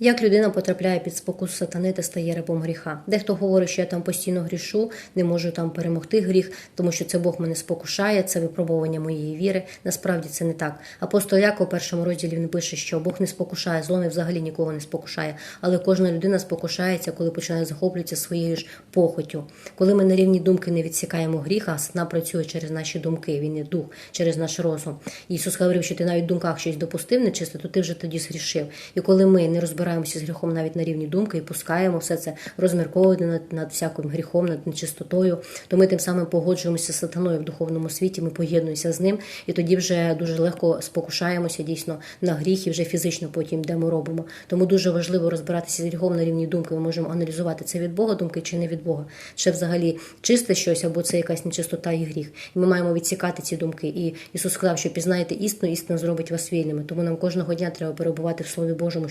Як людина потрапляє під спокус сатани та стає рабом гріха? Дехто говорить, що я там постійно грішу, не можу там перемогти гріх, тому що це Бог мене спокушає, це випробування моєї віри. Насправді це не так. Апостол Яков у першому розділі він пише, що Бог не спокушає, зло не взагалі нікого не спокушає, але кожна людина спокушається, коли починає захоплюватися своєю ж похотю. Коли ми на рівні думки не відсікаємо гріха, сатана працює через наші думки, він є дух, через наш розум. Ісус говорив, що ти навіть в думках щось допустив нечисто, то ти вже тоді згрішив. І коли ми не розбираємося з гріхом навіть на рівні думки і пускаємо все це розмірковувати над, над всяким гріхом, над нечистотою, то ми тим самим погоджуємося з сатаною в духовному світі, ми поєднуємося з ним, і тоді вже дуже легко спокушаємося дійсно на гріх і вже фізично потім де ми робимо. Тому дуже важливо розбиратися з гріхом на рівні думки. Ми можемо аналізувати це від Бога думки чи не від Бога. Чи взагалі чисте щось або це якась нечистота і гріх. І ми маємо відсікати ці думки. І Ісус сказав, що пізнаєте істину, істина зробить вас вільними. Тому нам кожного дня треба перебувати в Слові Божому.